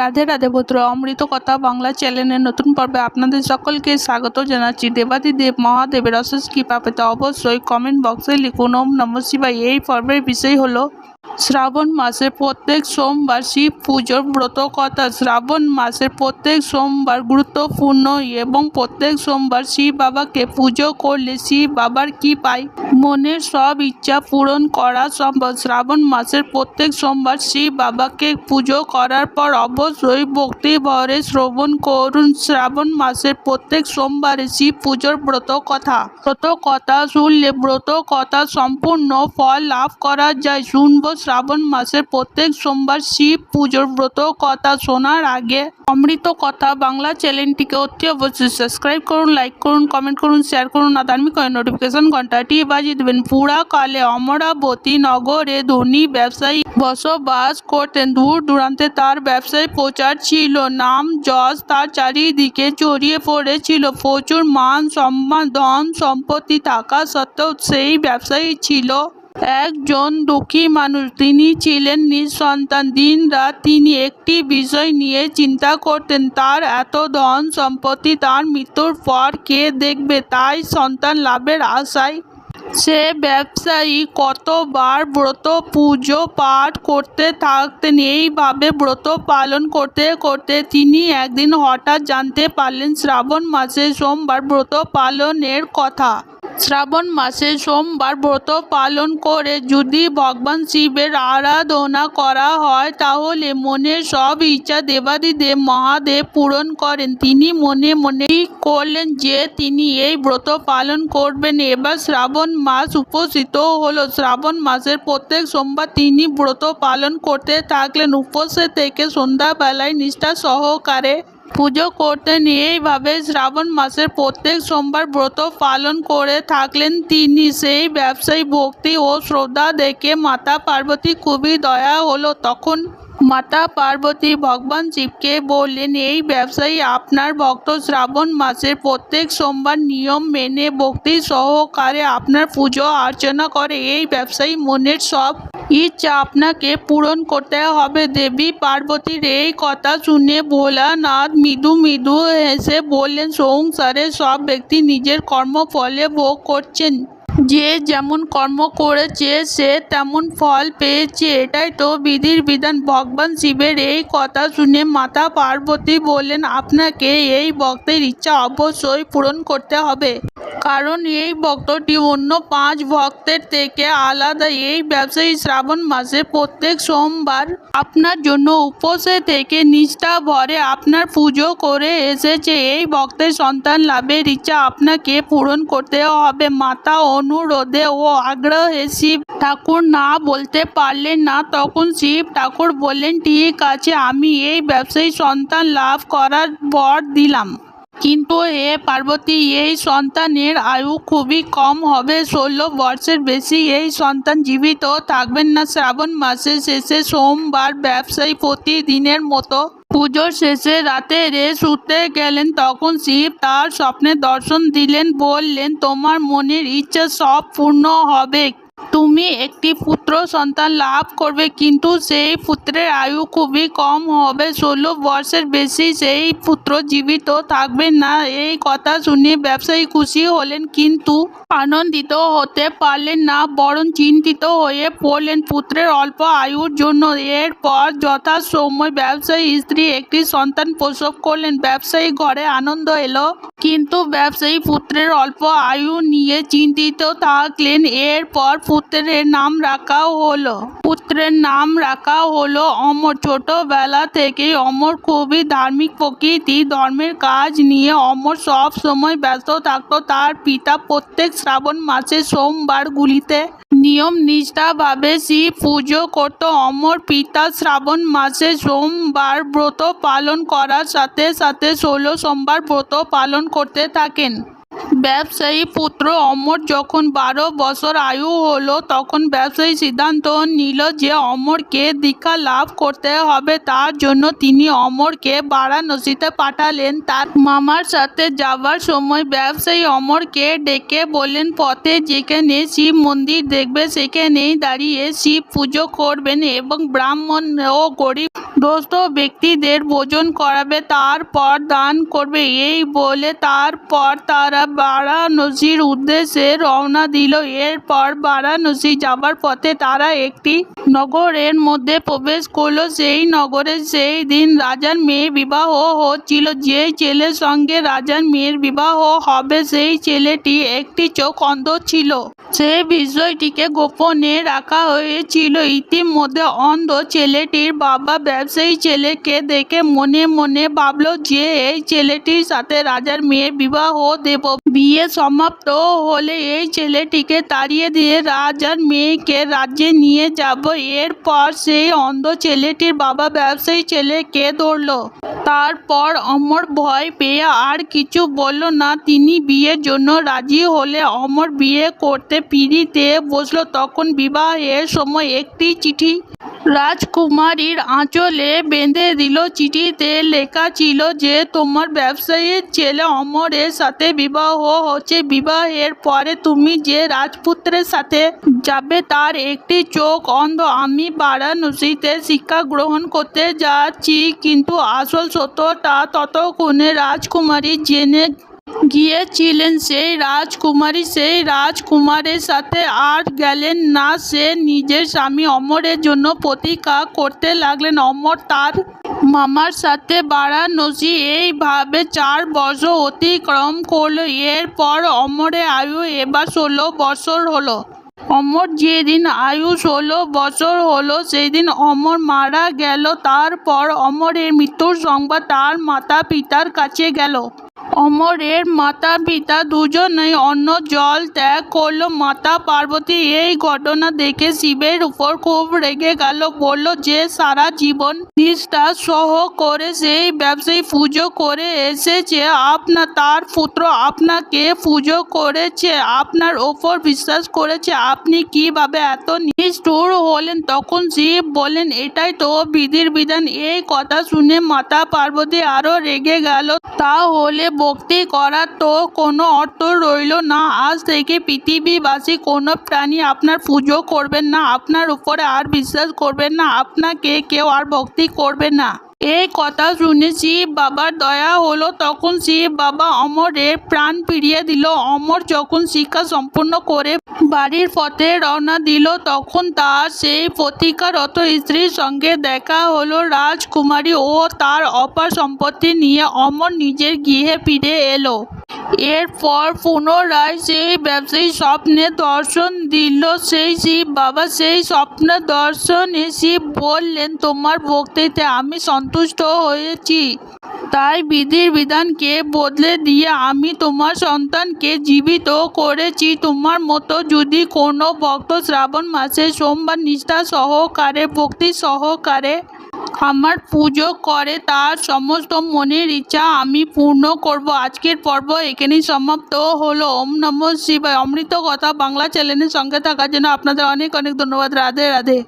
রাধে রাধে পুত্র, অমৃত কথা বাংলা চ্যানেলের নতুন পর্বে আপনাদের সকলকে স্বাগত জানাচ্ছি। দেবাদিদেব মহাদেবের অশেষ কৃপা পেতে অবশ্যই কমেন্ট বক্সে লিখুন, ওম নম শিবাই এই পর্বের বিষয় হলো শ্রাবণ মাসে প্রত্যেক সোমবার শিব পুজোর ব্রত কথা। শ্রাবণ মাসের প্রত্যেক সোমবার গুরুত্বপূর্ণ এবং প্রত্যেক সোমবার শিব বাবাকে পুজো করলে শিব বাবার কি পায়? মনের সব ইচ্ছা পূরণ করা সম্ভব। শ্রাবণ মাসের প্রত্যেক সোমবার শিব বাবাকে পুজো করার পর অবশ্যই ভক্তি ভরে শ্রবণ করুন। শ্রাবণ মাসের প্রত্যেক সোমবারে শিব পুজোর ব্রত কথা। ব্রত কথা শুনলে ব্রত কথা সম্পূর্ণ ফল লাভ করা যায়। শুনব শ্রাবণ মাসের প্রত্যেক সোমবার শিব পুজোর ব্রত কথা শোনার আগে অমৃত কথা বাংলা চ্যানেলটিকে অতি অবশ্যই সাবস্ক্রাইব করুন লাইক করুন কমেন্ট করুন শেয়ার করুন আর ধার্মিক নোটিফিকেশন ঘন্টাটি বাজিয়ে দেবেন। পুরাকালে অমরাবতী নগরে ধনী ব্যবসায়ী বসবাস করতেন। দূর দূরান্তে তার ব্যবসায় প্রচার ছিল। নাম যশ তার চারিদিকে ছড়িয়ে পড়েছিল। প্রচুর মান সম্মান, ধন সম্পত্তি থাকা সত্ত্বেও সেই ব্যবসায়ী ছিল একজন দুঃখী মানুষ। তিনি ছিলেন নিঃসন্তান। দিন রাত তিনি একটি বিষয় নিয়ে চিন্তা করতেন। তার এত ধন সম্পত্তি, তার মৃত্যুর পর কে দেখবে? তাই সন্তান লাভের আশায় সে ব্যবসায়ী কতবার ব্রত পুজো পাঠ করতে থাকতেন। এইভাবে ব্রত পালন করতে করতে তিনি একদিন হঠাৎ জানতে পারলেন, শ্রাবণ মাসে সোমবার ব্রত পালনের কথা। শ্রাবণ মাসে সোমবার ব্রত পালন করে যদি ভগবান শিবের আরাধনা করা হয়, তাহলে মনের সব ইচ্ছা দেবাদিদেব মহাদেব পূরণ করেন। তিনি মনে মনে করলেন যে তিনি এই ব্রত পালন করবেন। এবার শ্রাবণ মাস উপস্থিত হলো। শ্রাবণ মাসের প্রত্যেক সোমবার তিনি ব্রত পালন করতে থাকলেন। উপসে থেকে সন্ধ্যাবেলায় নিষ্ঠা সহকারে পুজো করতেন এইভাবে শ্রাবণ মাসের প্রত্যেক সোমবার ব্রত পালন করে থাকলেন তিনি। সেই ব্যবসায়ী ভক্তি ও শ্রদ্ধা দেখে মাতা পার্বতী খুবই দয়া হলো। তখন মাতা পার্বতী ভগবান শিবকে বললেন, এই ব্যবসায়ী আপনার ভক্ত শ্রাবণ মাসের প্রত্যেক সোমবার নিয়ম মেনে ভক্তি সহকারে আপনার পুজো অর্চনা করে। এই ব্যবসায়ী মনের সব ইচ্ছা আপনাকে পূরণ করতে হবে। দেবী পার্বতীর এই কথা শুনে ভোলানাথ মৃদু মৃদু হেসে বললেন সংসারে সব ব্যক্তি নিজের কর্মফলে ভোগ করছেন। যে যেমন কর্ম করেছে, সে তেমন ফল পেয়েছে। এটাই তো বিধির বিধান। ভগবান শিবের এই কথা শুনে মাতা পার্বতী বললেন, আপনাকে এই ভক্তের ইচ্ছা অবশ্যই পূরণ করতে হবে। কারণ এই ভক্তটি অন্য পাঁচ ভক্তের থেকে আলাদা। এই ব্যবসায়ী শ্রাবণ মাসে প্রত্যেক সোমবার আপনার জন্য উপসে থেকে নিষ্ঠা ভরে আপনার পুজো করে এসেছে। এই ভক্তের সন্তান লাভের ইচ্ছা আপনাকে পূরণ করতে হবে। মাতা অনুরোধে ও আগ্রহে শিব ঠাকুর না বলতে পারলেন না, তখন শিব ঠাকুর বললেন, ঠিক আছে, আমি এই ব্যবসায়ী সন্তান লাভ করার বর দিলাম। কিন্তু হে পার্বতী, এই সন্তানের আয়ু খুবই কম হবে। ষোলো বর্ষের বেশি এই সন্তান জীবিত থাকবেন না। শ্রাবণ মাসের শেষে সোমবার ব্যবসায়ী প্রতিদিনের মতো পুজোর শেষে রাতে রে শুতে গেলেন। তখন শিব তার স্বপ্নে দর্শন দিলেন, বললেন, তোমার মনের ইচ্ছা সব পূর্ণ হবে। তুমি একটি পুত্র, সন্তান লাভ করবে, কিন্তু সেই পুত্রের আয়ু খুবই কম হবে। ষোলো বর্ষের বেশি সেই পুত্র জীবিত থাকবে না। এই কথা শুনে ব্যবসায়ী খুশি হলেন, কিন্তু আনন্দিত হতে পারলেন না, বরং চিন্তিত হয়ে পড়লেন পুত্রের অল্প আয়ুর জন্য। এরপর যথাসময় ব্যবসায়ী স্ত্রী একটি সন্তান প্রসব করলেন। ব্যবসায়ী ঘরে আনন্দ এলো, কিন্তু ব্যবসায়ী পুত্রের অল্প আয়ু নিয়ে চিন্তিত থাকলেন। এরপর পুত্রের নাম রাখা হলো। পুত্রের নাম রাখা হলো অমর। ছোটবেলা থেকেই অমর খুবই ধার্মিক প্রকৃতি। ধর্মের কাজ নিয়ে অমর সব সময় ব্যস্ত থাকতো। তার পিতা প্রত্যেক শ্রাবণ মাসে সোমবারগুলিতে নিয়ম নিষ্ঠাভাবে শিব পুজো করত। অমর পিতা শ্রাবণ মাসে সোমবার ব্রত পালন করার সাথে সাথে ষোলো সোমবার ব্রত পালন করতে থাকেন। ব্যবসায়ী পুত্র অমর যখন বারো বছর আয়ু হলো, তখন ব্যবসায়ী সিদ্ধান্ত নিল যে অমরকে দীক্ষা লাভ করতে হবে। তার জন্য তিনি অমরকে বারাণসীতে পাঠালেন। তার মামার সাথে যাওয়ার সময় ব্যবসায়ী অমরকে ডেকে বললেন, পথে যেখানে শিব মন্দির দেখবে, সেখানেই দাঁড়িয়ে শিব পুজো করবেন এবং ব্রাহ্মণ ও গরিব দোস্ত ব্যক্তিদের ভোজন করাবে। তারপর দান করবে। এই বলে তারপর তারা বারাণসীর উদ্দেশ্যে রওনা দিল। এরপর বারাণসী যাবার পথে তারা একটি নগরের মধ্যে প্রবেশ করল। সেই নগরে সেই দিন রাজার মেয়ে বিবাহ হচ্ছিল। যে ছেলের সঙ্গে রাজার মেয়ের বিবাহ হবে, সেই ছেলেটি একটি চোখ অন্ধ ছিল। সে বিষয়টিকে গোপনে রাখা হয়েছিল। ইতিমধ্যে অন্ধ ছেলেটির বাবা ব্যবসায়ী ছেলেকে দেখে মনে মনে ভাবলো যে এই ছেলেটির সাথে রাজার মেয়ের বিবাহ দেব। বিয়ে সমাপ্ত হলে এই ছেলেটিকে তাড়িয়ে দিয়ে রাজার মেয়েকে রাজ্যে নিয়ে যাব। এরপর সেই অন্ধ ছেলেটির বাবা ব্যবসায়ী ছেলেকে ধরলো। তারপর অমর ভয় পেয়ে আর কিছু বলল না। তিনি বিয়ের জন্য রাজি হলে অমর বিয়ে করতে পিড়িতে বসল। তখন বিবাহের সময় একটি চিঠি রাজকুমারীর আঁচলে বেঁধে দিল চিঠিতে লেখা ছিল যে, তোমার ব্যবসায়ীর ছেলে অমরের সাথে বিবাহ হচ্ছে। বিবাহের পরে তুমি যে রাজপুত্রের সাথে যাবে তার একটি চোখ অন্ধ। আমি বারাণসীতে শিক্ষা গ্রহণ করতে যাচ্ছি, কিন্তু আসল সত্যটা ততক্ষণে রাজকুমারী জেনে গিয়েছিলেন সেই রাজকুমারী, সেই রাজকুমারের সাথে আর গেলেন না। সে নিজের স্বামী অমরের জন্য প্রতীক্ষা করতে লাগলেন। অমর তার মামার সাথে বারাণসী এইভাবে চার বছর অতিক্রম করল। এরপর অমরের আয়ু এবার ষোলো বছর হলো। অমর যেদিন আয়ু ষোলো বছর হলো সেই দিন অমর মারা গেল। তারপর অমরের মৃত্যুর সংবাদ তার মাতা পিতার কাছে গেল। অমরের মাতা পিতা দুজনেই অন্ন, জল ত্যাগ করল। মাতা পার্বতী এই ঘটনা দেখে শিবের উপর খুব রেগে গেল। বলল, যে সারা জীবন নিষ্ঠা সহ করে সেই ব্যবসায়ী পুজো করে এসেছে আপনার তার পুত্র আপনাকে পুজো করেছে, আপনার ওপর বিশ্বাস করেছে। আপনি কীভাবে এত নিষ্ঠুর হলেন? তখন শিব বলেন এটাই তো বিধির বিধান। এই কথা শুনে মাতা পার্বতী আরও রেগে গেল। তাহলে ভক্তি করার তো কোনো অর্থ রইল না। আজ থেকে পৃথিবীবাসী কোনো প্রাণী আপনার পুজো করবেন না। আপনার উপরে আর বিশ্বাস করবেন না। আপনাকে কেউ আর ভক্তি করবে না। এই কথা শুনে শিব বাবার দয়া হলো, তখন শিব বাবা অমরের প্রাণ ফিরিয়ে দিল। অমর যখন শিক্ষা সম্পূর্ণ করে বাড়ির পথে রওনা দিল, তখন তার সেই প্রতিকারত স্ত্রীর সঙ্গে দেখা হলো রাজকুমারী ও তার অপার সম্পত্তি নিয়ে। অমর নিজের গৃহে ফিরে এলো। এরপর পুনরায় সেই ব্যবসায়ী স্বপ্নে দর্শন দিল, সেই শিব বাবা সেই স্বপ্ন দর্শনে শিব বললেন, তোমার ভক্তিতে আমি সন্তুষ্ট হয়েছি। তাই বিধির বিধানকে বদলে দিয়ে আমি তোমার সন্তানকে জীবিত করেছি। তোমার মতো যদি কোনো ভক্ত শ্রাবণ মাসে সোমবার নিষ্ঠা সহকারে, ভক্তি সহকারে আমার পুজো করে, তার সমস্ত মনের ইচ্ছা আমি পূর্ণ করব। আজকের পর্ব এখানেই সমাপ্ত হলো। ওম নম শিবায়। অমৃত কথা বাংলা চ্যানেলের সঙ্গে থাকার জন্য আপনাদের অনেক অনেক ধন্যবাদ। রাধে রাধে।